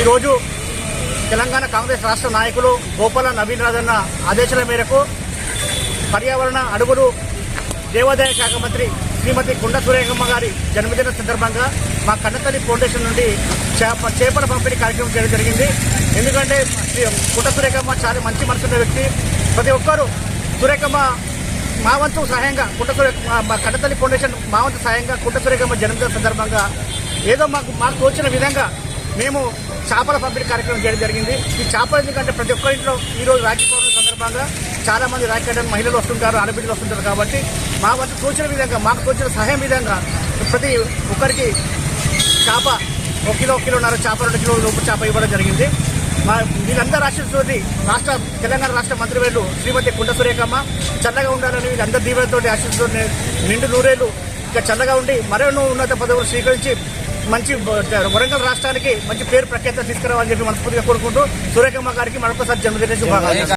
ఈరోజు తెలంగాణ కాంగ్రెస్ రాష్ట్ర నాయకులు గోపాల నవీన్ రాజన్న ఆదేశాల మేరకు పర్యావరణ అడుగులు దేవాదాయ శాఖ మంత్రి శ్రీమతి గుండ సురేఖమ్మ గారి జన్మదిన సందర్భంగా మా కన్నతల్లి ఫౌండేషన్ నుండి చేప చేపల పంపిణీ కార్యక్రమం చేయడం జరిగింది. ఎందుకంటే శ్రీ గుండ సురేఖమ్మ చాలా మంచి మనసున్న వ్యక్తి. ప్రతి ఒక్కరూ సురేఖమ్మ మా వంతు సహాయంగా కుంట సురేఖ మా- కన్నతల్లి ఫౌండేషన్ మా వంతు సహాయంగా కుంట సురేఖమ్మ జన్మదిన సందర్భంగా ఏదో మాకు మాకు తోచిన విధంగా మేము చేపల పంపిణీ కార్యక్రమం చేయడం జరిగింది. ఈ చేపలు ఎందుకంటే ప్రతి ఒక్క ఇంట్లో ఈరోజు రాఖీ పౌర్ణమి సందర్భంగా చాలా మంది రాఖీ మహిళలు వస్తుంటారు ఆడబిడ్డలు వస్తుంటారు కాబట్టి మా వంతు తోచిన విధంగా మాకు తోచిన సహాయం విధంగా ప్రతి ఒక్కరికి చేప ఒక కిలో కిలోన్నర చేప రెండు కిలోల లోపు చేప ఇవ్వడం జరిగింది. మా వీళ్ళందరూ ఆశిస్తుంది రాష్ట్ర తెలంగాణ రాష్ట్ర మంత్రివేళ్ళు శ్రీమతి కుండ సురేఖమ్మ చల్లగా ఉండాలని వీళ్ళందరి దీవెనతో ఆశిస్తూ నిండు నూరేళ్ళు ఇంకా చల్లగా ఉండి మరెన్నో ఉన్నత పదవులు స్వీకరించి మంచి వరంగల్ రాష్ట్రానికి మంచి పేరు ప్రఖ్యాత తీసుకురావాలని చెప్పి మనస్ఫూర్తిగా కోరుకుంటూ సురేఖమ్మ గారికి మరొకసారి జన్మదిన శుభాకాంక్షలు.